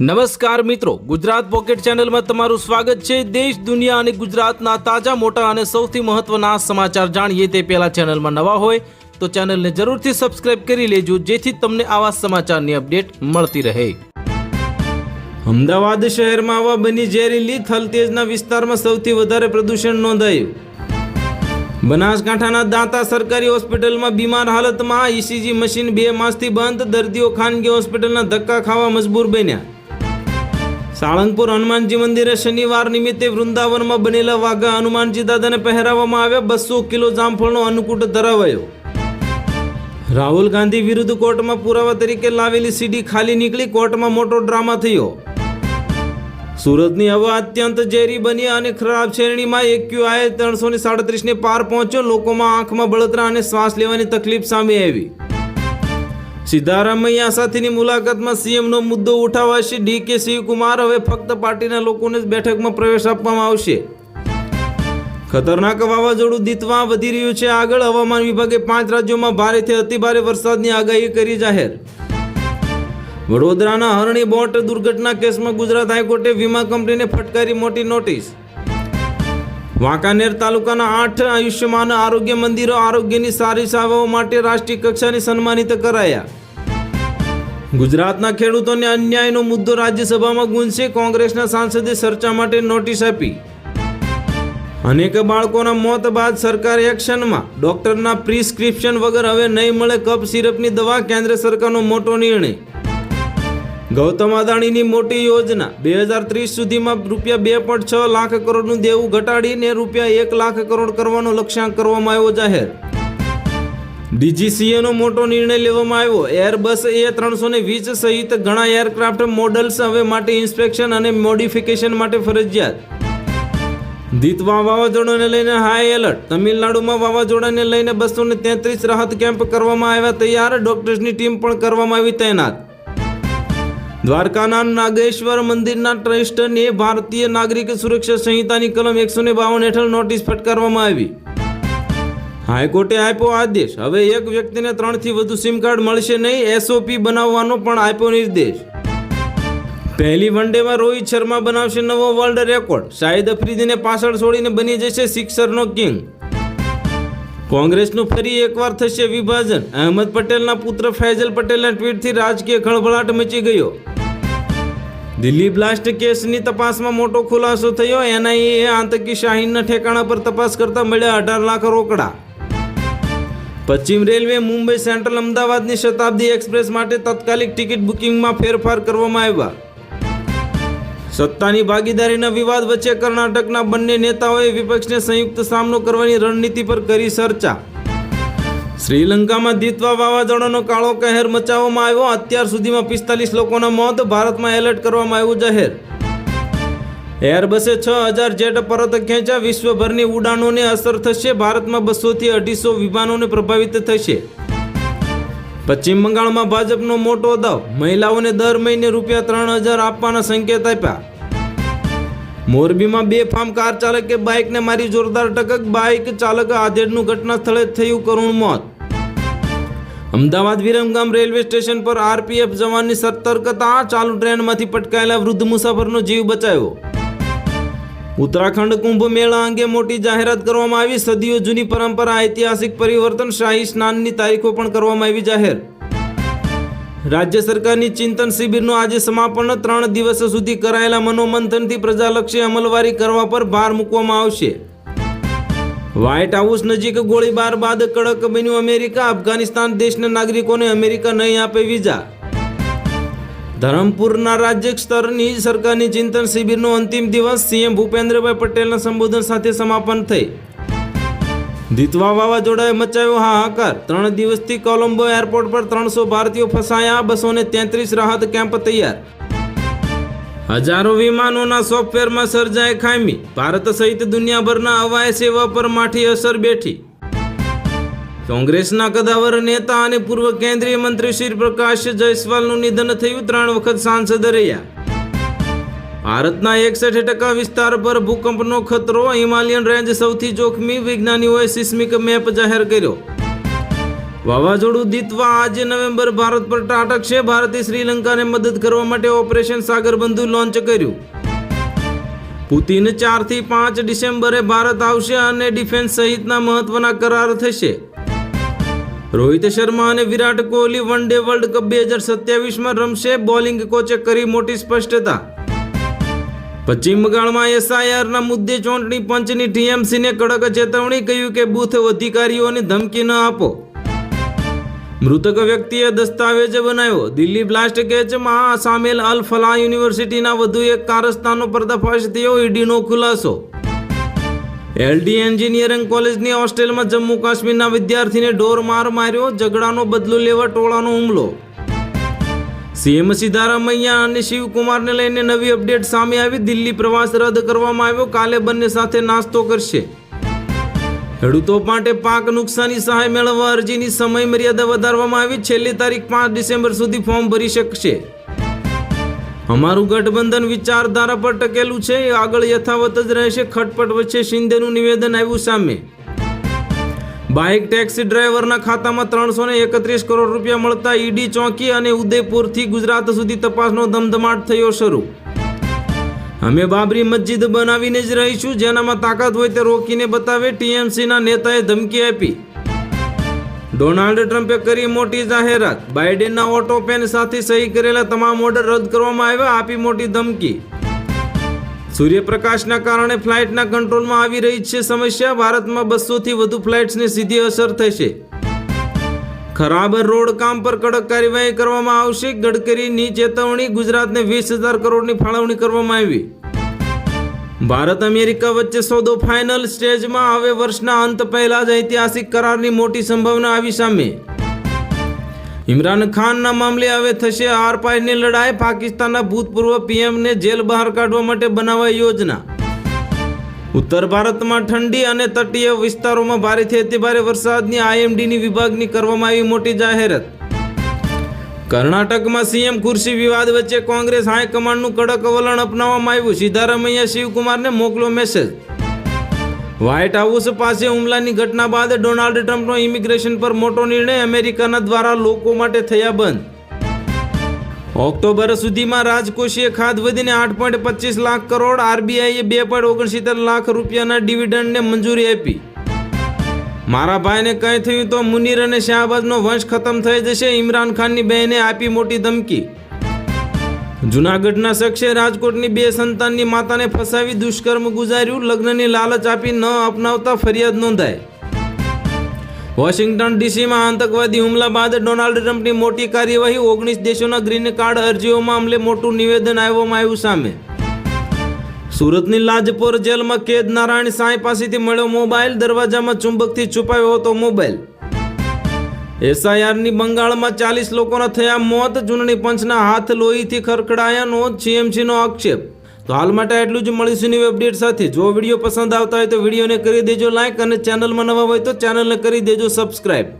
નમસ્કાર મિત્રો, ગુજરાત પોકેટ ચેનલમાં તમારું સ્વાગત છે. દેશ, દુનિયા અને ગુજરાતના તાજા, મોટા અને સૌથી મહત્વના સમાચાર જાણીએ તે પહેલા ચેનલમાં નવા હોય તો ચેનલને જરૂરથી સબસ્ક્રાઇબ કરી લેજો, જેથી તમને આવા સમાચારની અપડેટ મળતી રહે. અમદાવાદ શહેરમાં આવા બની ઝેરીલી થલતેજના વિસ્તારમાં સૌથી વધારે પ્રદૂષણ નોંધાયું. બનાસકાંઠાના દાંતા સરકારી હોસ્પિટલમાં બીમાર હાલતમાં ઈસીજી મશીન બે માસથી બંધ, દર્દીઓ ખાનગી હોસ્પિટલના ધક્કા ખાવા મજબૂર બન્યા. સાળંગપુર હનુમાનજી મંદિરે શનિવાર નિમિત્તે વૃંદાવનમાં બનેલા વાઘા હનુમાનજી દાદાને પહેરાવવામાં આવ્યા. બસો કિલો જામફળનો અન્નકૂટ ધરાવાયો. રાહુલ ગાંધી વિરુદ્ધ કોર્ટમાં પુરાવા તરીકે લાવેલી સીડી ખાલી નીકળી, કોર્ટમાં મોટો ડ્રામા થયો. સુરતની હવા અત્યંત ઝેરી બની અને ખરાબ શ્રેણીમાં એક્યુઆઈ ત્રણસો ને સાડત્રીસને પાર પહોંચ્યો. લોકોમાં આંખમાં બળતરા અને શ્વાસ લેવાની તકલીફ સામે આવી. સિદ્ધારામૈયા સાથેની મુલાકાતમાં સીએમનો મુદ્દો ઉઠાવાશે. ડી કે શિવકુમાર હવે ફક્ત પાર્ટીના લોકોને જ બેઠકમાં પ્રવેશ આપવામાં આવશે. ખતરનાક વાવાઝોડું દીતવા વધી રહ્યું છે. આગળ હવામાન વિભાગે પાંચ રાજ્યોમાં ભારેથી અતિભારે વરસાદની આગાહી કરી જાહેર. વડોદરાના હરણી બોટ દુર્ઘટના કેસમાં ગુજરાત હાઈકોર્ટે વીમા કંપનીને ફટકારી મોટી નોટિસ. વાંકાનેર તાલુકાના આઠ આયુષ્યમાન આરોગ્ય મંદિરો આરોગ્યની સારી સેવાઓ માટે રાષ્ટ્રીય કક્ષાની સન્માનિત કરાયા. ગુજરાતના ખેડૂતોને અન્યાયનો મુદ્દો રાજ્યસભામાં ગુંજશે, કોંગ્રેસના સાંસદે ચર્ચા માટે નોટિસ આપી. અનેક બાળકોના મોત બાદ સરકાર એક્શનમાં ડોક્ટરના પ્રિસ્ક્રિપ્શન વગર હવે નહીં મળે કપ સિરપની દવા, કેન્દ્ર સરકારનો મોટો નિર્ણય ગૌતમ અદાણીની મોટી યોજના બે હજાર ત્રીસ સુધીમાં રૂપિયા બે પોઈન્ટ છ લાખ કરોડનું દેવું ઘટાડીને રૂપિયા એક લાખ કરોડ કરવાનો લક્ષ્યાંક કરવામાં આવ્યો જાહેર. ડીજીસીએનો મોટો નિર્ણય લેવામાં આવ્યો. એરબસ એ ત્રણસો ને વીસ સહિત ઘણા એરક્રાફ્ટ મોડલ્સ હવે માટે ઇન્સ્પેક્શન અને મોડિફિકેશન માટે ફરજિયાત. દીતવા વાવાઝોડાને લઈને હાઈ એલર્ટ. તમિલનાડુમાં વાવાઝોડાને લઈને બસો ને તેત્રીસ રાહત કેમ્પ કરવામાં આવ્યા. તૈયાર ડોક્ટર્સની ટીમ પણ કરવામાં આવી તૈનાત. દ્વારકાના નાગેશ્વર મંદિરના ટ્રસ્ટને ભારતીય નાગરિક સુરક્ષા સંહિતાની કલમ એકસો ને બાવન હેઠળ નોટિસ ફટકારવામાં આવી. હાઈકોર્ટે આપ્યો આદેશ. હવે એક વ્યક્તિને ત્રણથી વધુ સિમ કાર્ડ મળશે નહીં એસઓપી બનાવવાનો પણ આપ્યો નિર્દેશ. પહેલી વનડેમાં રોહિત શર્મા બનાવશે નવો વર્લ્ડ રેકોર્ડ શાહિદ અફ્રીદીને પાછળ છોડીને બની જશે સિક્સરનો કિંગ કોંગ્રેસનું ફરી એકવાર થશે વિભાજન. અહેમદ પટેલના પુત્ર ફૈઝલ પટેલના ટ્વીટથી રાજકીય ખળભળાટ મચી ગયો. દિલ્હી બ્લાસ્ટ કેસની તપાસમાં મોટો ખુલાસો થયો. એનઆઈએ આતંકી શાહીનના ઠેકાણા પર તપાસ કરતા મળ્યા અઢાર લાખ રોકડા. પશ્ચિમ રેલવે મુંબઈ સેન્ટ્રલ અમદાવાદની શતાબ્દી એક્સપ્રેસ માટે તાત્કાલિક ટિકિટ બુકિંગમાં ફેરફાર કરવામાં આવ્યા. સત્તાની ભાગીદારીના વિવાદ વચ્ચે કર્ણાટકના બંને નેતાઓએ વિપક્ષને સંયુક્ત સામનો કરવાની રણનીતિ પર કરી ચર્ચા. શ્રીલંકામાં દીતવા વાવાઝોડાનો કાળો કહેર મચાવવામાં આવ્યો. અત્યાર સુધીમાં પિસ્તાલીસ લોકોના મોત, ભારતમાં એલર્ટ કરવામાં આવ્યું જાહેર. એરબસે છ હજાર જેટ પરત ખેંચ્યા. વિશ્વભરની ઉડાનોને અસર થશે. ભારતમાં બસોથી અઢીસો વિમાનોને પ્રભાવિત થશે. પશ્ચિમ બંગાળમાં ભાજપનો મોટો દાવ. મહિલાઓને દર મહિને રૂપિયા ત્રણ હજાર આપવાના સંકેત આપ્યા. મોરબીમાં બે ફાર્મ કાર ચાલકે બાઇકને મારી જોરદાર ટકક. બાઇક ચાલક આધેડનું ઘટના સ્થળે થયું કરુણ મોત. અમદાવાદ વિરમગામ રેલવે સ્ટેશન પર આરપીએફ જવાનની સતર્કતા. ચાલુ ટ્રેનમાંથી પટકાયેલા વૃદ્ધ મુસાફરનો જીવ બચાવ્યો ઉત્તરાખંડ કુંભ મેળા અંગે મોટી જાહેરાત કરવામાં આવી. સદીઓ જૂની પરંપરા, ઐતિહાસિક પરિવર્તન, શાહી સ્નાનની તારીખો પણ કરવામાં આવી જાહેર. રાજ્ય સરકારની ચિંતન શિબિરનું આજે સમાપન. ત્રણ દિવસ સુધી કરાયેલા મનોમંથનથી પ્રજાલક્ષી અમલવારી કરવા પર ભાર મૂકવામાં આવશે. વ્હાઇટ હાઉસ નજીક ગોળીબાર બાદ કડક બન્યું અમેરિકા. અફઘાનિસ્તાન દેશના નાગરિકોને અમેરિકા નહીં આપે વિઝા. ધરમપુરના રાજ્ય સ્તરની સરકારની ચિંતન શિબિરનો અંતિમ દિવસ સીએમ ભૂપેન્દ્રભાઈ પટેલના સંબોધન સાથે સમાપન થઈ. દિતવા વાવાઝોડાએ મચાવ્યો હાહાકાર. ત્રણ દિવસથી કોલંબો એરપોર્ટ પર ત્રણસો ભારતીયો ફસાયા બસો ને તેત્રીસ રાહત કેમ્પ તૈયાર. હજારો વિમાનોના સોફ્ટવેરમાં સર્જાય ખામી. ભારત સહિત દુનિયાભરના હવાઈ સેવા પર માઠી અસર બેઠી. કોંગ્રેસના કદાવર નેતા અને પૂર્વ કેન્દ્રીય મંત્રી શ્રી પ્રકાશ જયસ્વાલનું નિધન થયું ત્રણ વખત સાંસદ રહ્યા. ભારતના એકસઠ ટકા વિસ્તાર પર ભૂકંપનો ખતરો હિમાલયન રેન્જ સૌથી જોખમી વિજ્ઞાનીઓએ સિસ્મિક મેપ જાહેર કર્યો. વાવાઝોડું દીતવા આજે નવેમ્બર ભારત પર ત્રાટકશે ભારતે શ્રીલંકાને મદદ કરવા માટે ઓપરેશન સાગરબંધુ લોન્ચ કર્યું. પુતિન ચારથી પાંચ ડિસેમ્બરે ભારત આવશે અને ડિફેન્સ સહિતના મહત્વના કરાર થશે. રોહિત શર્મા અને Virat Kohli one day world cup બે હજાર સત્યાવીસમાં રમશે. બોલિંગ કોચે કરી મોટી સ્પષ્ટતા. પશ્ચિમ બંગાળમાં એસઆઈઆરના મુદ્દે ચૂંટણી પંચની ટીએમસીને કડક ચેતવણી, કહ્યું કે બૂથ અધિકારીઓને ધમકી ન આપો. મૃતક વ્યક્તિએ દસ્તાવેજ બનાવ્યો. દિલ્હી બ્લાસ્ટ કેચમાં સામેલ અલ ફલાહ યુનિવર્સિટીના વધુ એક કારસ્તાનો પર્દાફાશ થયો. ઈડીનો ખુલાસો એલડી એન્જિનિયરિંગ કોલેજની હોસ્ટેલમાં જમ્મુ કાશ્મીરના વિદ્યાર્થીને ઢોર માર માર્યો, ઝઘડાનો બદલો લેવા ટોળાનો હુમલો. સીએમ સિદ્ધારામૈયા અને શિવકુમારને લઈને નવી અપડેટ સામે આવી. દિલ્હી પ્રવાસ રદ કરવામાં આવ્યો. કાલે બંને સાથે નાસ્તો કરશે. ખેડૂતો માટે પાક નુકસાની સહાય મેળવવા અરજીની સમય મર્યાદા વધારવામાં આવી. છેલ્લી તારીખ પાંચ ડિસેમ્બર સુધી ફોર્મ ભરી શકશે. અમારું ગઠબંધન વિચારધારા પર ટકેલું છે. એ આગળ યથાવત જ રહેશે. ખટપટ વચ્ચે શિંદેનું નિવેદન આવ્યું સામે. બાઇક ટેક્સી ડ્રાઈવરના ખાતામાં ત્રણસો ને એકત્રીસ કરોડ રૂપિયા મળતા ઈડી ચોંકી અને ઉદયપુરથી ગુજરાત સુધી તપાસનો ધમધમાટ થયો શરૂ. અમે બાબરી મસ્જિદ બનાવીને જ રહીશું. જેનામાં તાકાત હોય તે રોકીને બતાવે ટીએમસીના નેતાએ ધમકી આપી. ડોનાલ્ડ ટ્રમ્પે કરી મોટી જાહેરાત. બાઇડેનના ઓટો પેન સાથે સહી કરેલા તમામ ઓર્ડર રદ કરવામાં આવ્યા, આપી મોટી ધમકી. સૂર્યપ્રકાશના કારણે ફ્લાઇટના કંટ્રોલમાં આવી રહી છે સમસ્યા. ભારતમાં બસોથી વધુ ફ્લાઇટ્સને સીધી અસર થશે. ખરાબ રોડ કામ પર કડક કાર્યવાહી કરવામાં આવશે. ગડકરીની ચેતવણી ગુજરાતને વીસ હજાર કરોડની ફાળવણી કરવામાં આવી. ભારત અમેરિકા વચ્ચે સોદો ફાઇનલ સ્ટેજમાં હવે વર્ષના અંત પહેલા જ ઐતિહાસિક કરારની મોટી સંભાવના આવી સામે. ઇમરાન ખાનના મામલે હવે થશે આરપારની લડાઈ. પાકિસ્તાનના ભૂતપૂર્વ પીએમને જેલ બહાર કાઢવા માટે બનાવાઈ યોજના. ઉત્તર ભારતમાં ઠંડી અને તટીય વિસ્તારોમાં ભારેથી અતિભારે વરસાદની આઈએમડીની વિભાગની કરવામાં આવી મોટી જાહેરાત. કર્ણાટકમાં સીએમ ખુરશી વિવાદ વચ્ચે કોંગ્રેસ હાઈકમાન્ડનું કડક વલણ અપનાવવામાં આવ્યું. સિદ્ધારામૈયા શિવકુમારને મોકલો મેસેજ. વ્હાઇટ હાઉસ પાસે હુમલાની ઘટના બાદ ડોનાલ્ડ ટ્રમ્પનો ઇમિગ્રેશન પર મોટો નિર્ણય અમેરિકાના દ્વારા લોકો માટે થયા બંધ. ઓક્ટોબર સુધીમાં રાજકોષીય ખાધ વધીને આઠ પોઈન્ટ પચીસ લાખ કરોડ, આરબીઆઈએ બે પોઈન્ટ ઓગણસિત્તેર લાખ રૂપિયાના ડિવિડન્ડને મંજૂરી આપી. મારા ભાઈને કંઈ થયું તો મુનીર અને શાહબાજનો વંશ ખતમ થઈ જશે, ઇમરાન ખાનની બહેને આપી મોટી ધમકી. જુનાગઢના શખ્સે રાજકોટની બે સંતાનની માતાને ફસાવી દુષ્કર્મ ગુજાર્યું, લગ્નની લાલચ આપી ન અપનાવતા ફરિયાદ નોંધાઈ. વોશિંગ્ટન ડીસીમાં આતંકવાદી હુમલા બાદ ડોનાલ્ડ ટ્રમ્પની મોટી કાર્યવાહી, ઓગણીસ દેશોના ગ્રીન કાર્ડ અરજીઓમાં મામલે મોટું નિવેદન આવ્યું સામે. સુરતની લાજપોર જેલમાં કેદ નારાયણ સાંઈ પાસેથી મળ્યો મોબાઈલ, દરવાજામાં ચુંબકથી છુપાયો હતો મોબાઈલ. એસઆઈઆરની બંગાળમાં ચાલીસ લોકોના થયા મોત, ચૂંટણી પંચના હાથ લોહીથી ખરખડાયાનો સીએમસીનો આક્ષેપ. તો હાલ માટે એટલું જ મળીશું ન્યૂ અપડેટ સાથે. જો વીડિયો પસંદ આવતા હોય તો વિડીયોને કરી દેજો લાઇક અને ચેનલમાં નવા હોય તો ચેનલને કરી દેજો સબસ્ક્રાઈબ